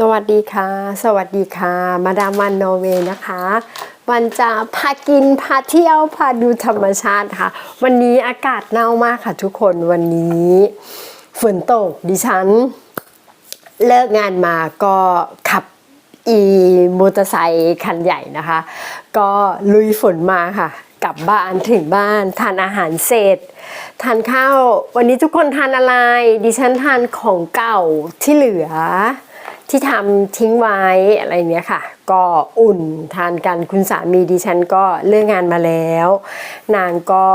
สวัสดีค่ะ สวัสดีค่ะ มาดามวันนอร์เวย์นะคะ วันจะพากินพาเที่ยวพาดูธรรมชาติค่ะ วันนี้อากาศหนาวมากค่ะทุกคนวันนี้ฝนตกดิฉัน เลิกงานมาก็ขับอีมอเตอร์ไซค์คันใหญ่นะคะ ก็ลุยฝนมาค่ะ กลับบ้านถึงบ้านทานอาหารเสร็จทานข้าววันนี้ทุกคนทานอะไร ดิฉันทานของเก่าที่เหลือ ที่ทำทิ้งไว้อะไรเนี้ยค่ะ ก็อุ่นทานกันคุณสามีดิฉันก็เลิกงานมาแล้ว นางก็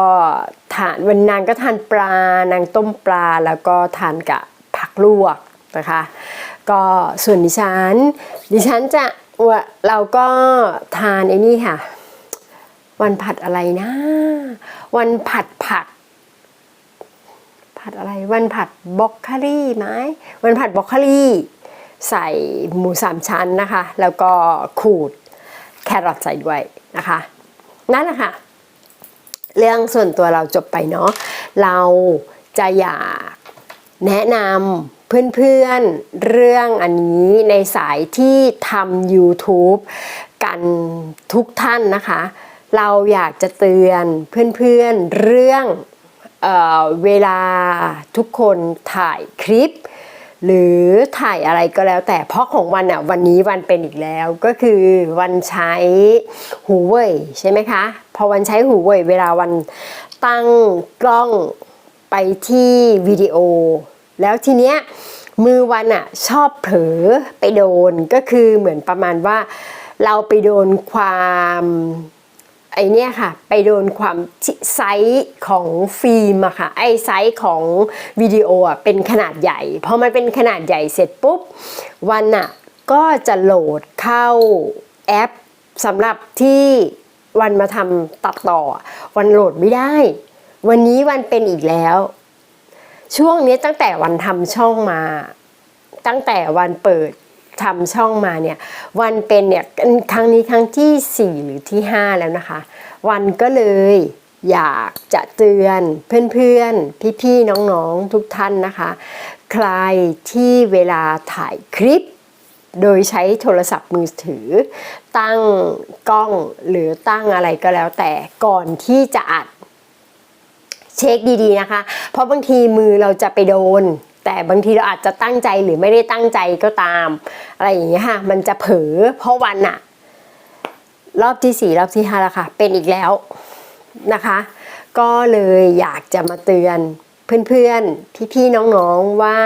ทานวันนางก็ทานปลานางต้มปลาแล้วก็ทานกับผักลวกนะคะ ก็ส่วนดิฉัน ดิฉันจะว่าเราก็ทานไอ้นี่ค่ะ วันผัดอะไรนะ วันผัดผักผัดอะไร วันผัดบล็อกโคลี่ไหมวันผัดบล็อกโคลี่ ใส่หมูสามชั้นนะคะ แล้วก็ขูดแครอทใส่ด้วยนะคะ นั่นแหละค่ะ เรื่องส่วนตัวเราจบไปเนาะ เราจะอยากแนะนำเพื่อนๆเรื่องอันนี้ในสายที่ทำ YouTube กันทุกท่านนะคะ เราอยากจะเตือนเพื่อนๆเรื่องเออเวลาทุกคนถ่ายคลิป หรือถ่ายอะไรก็แล้วแต่เพราะของวันอะวันนี้วันเป็นอีกแล้วก็คือวันใช้หูเว่ยใช่ไหมคะ พอวันใช้หูเว่ยเวลาวันตั้งกล้องไปที่วิดีโอ แล้วทีเนี้ยมือวันอะชอบเผลอไปโดนก็คือเหมือนประมาณว่าเราไปโดนความ ไอเนี้ยค่ะ ไปโดนความไซส์ของฟิล์มอะค่ะ ไอไซส์ของวิดีโออะเป็นขนาดใหญ่พอมันเป็นขนาดใหญ่เสร็จปุ๊บ วันอะก็จะโหลดเข้าแอปสำหรับที่วันมาทำตัดต่อ วันโหลดไม่ได้ วันนี้วันเป็นอีกแล้ว ช่วงนี้ตั้งแต่วันทำช่องมา ตั้งแต่วันเปิด ทำช่องมาเนี่ยวันเป็นเนี่ยครั้งนี้ครั้งที่ 4 หรือที่ 5 แล้วนะคะ วันก็เลยอยากจะเตือนเพื่อนๆ พี่ๆ น้องๆ ทุกท่านนะคะ ใครที่เวลาถ่ายคลิป โดยใช้โทรศัพท์มือถือ ตั้งกล้องหรือตั้งอะไรก็แล้วแต่ก่อนที่จะอัด เช็คดีๆนะคะ เพราะบางทีมือเราจะไปโดน แต่บางทีเราอาจจะตั้งใจหรือไม่ได้ตั้งใจก็ตาม อะไรอย่างเงี้ยค่ะ มันจะเผลอเพราะวันอะรอบที่สี่รอบที่ห้าแล้วค่ะ เป็นอีกแล้วนะคะ ก็เลยอยากจะมาเตือนเพื่อนๆ พี่ๆ น้องๆ ว่า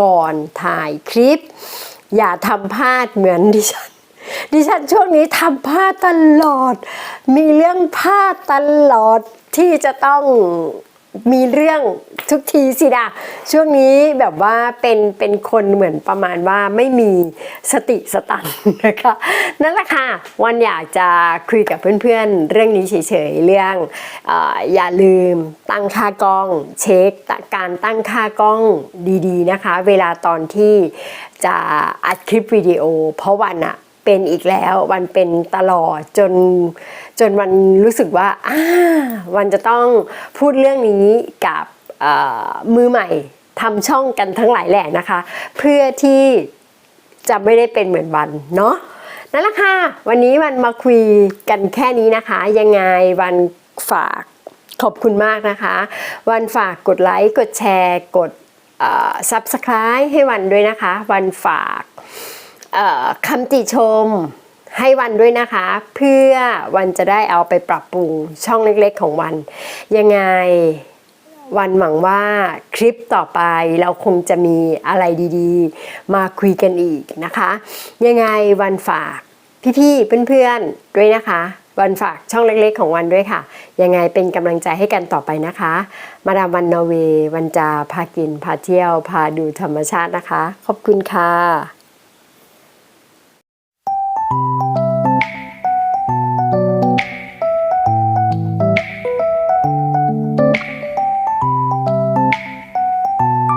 ก่อนถ่ายคลิป อย่าทำพลาดเหมือนดิฉัน ดิฉันช่วงนี้ทำพลาดตลอด มีเรื่องพลาดตลอดที่จะต้องมีเรื่อง ทุกทีสิดาช่วงนี้แบบว่าเป็นเป็นคนเหมือนประมาณว่าไม่มีสติสตังนะคะนั่นแหละค่ะวันอยากจะคุยกับเพื่อนๆ เรื่องนี้เฉยๆเรื่องออย่าลืมตั้งค่ากล้องเช็คการตั้งค่ากล้องดีๆนะคะ เวลาตอนที่จะอัดคลิปวิดีโอ เพราะวันอะเป็นอีกแล้ววันเป็นตลอดจนจนวันรู้สึกว่าอ่าวันจะต้องพูดเรื่องนี้กับ มือใหม่ทำช่องกันทั้งหลายแหละนะคะ เพื่อที่จะไม่ได้เป็นเหมือนวันเนาะนั่นแหละค่ะ วันนี้วันมาคุยกันแค่นี้นะคะ ยังไงวันฝากขอบคุณมากนะคะ วันฝากกดไลค์ กดแชร์ กด subscribe ให้วันด้วยนะคะ วันฝากคำติชมให้วันด้วยนะคะ เพื่อวันจะได้เอาไปปรับปรุงช่องเล็กๆของวัน ยังไง วันหวังว่าคลิปต่อไปเราคงจะมีอะไรดีๆ มาคุยกันอีกนะคะ ยังไงวันฝากพี่ๆเพื่อนๆด้วยนะคะ วันฝากช่องเล็กๆของวันด้วยค่ะ ยังไงเป็นกำลังใจให้กันต่อไปนะคะ มาดามวันนอร์เวย์วันจะพากินพาเที่ยวพาดูธรรมชาตินะคะ ขอบคุณค่ะ you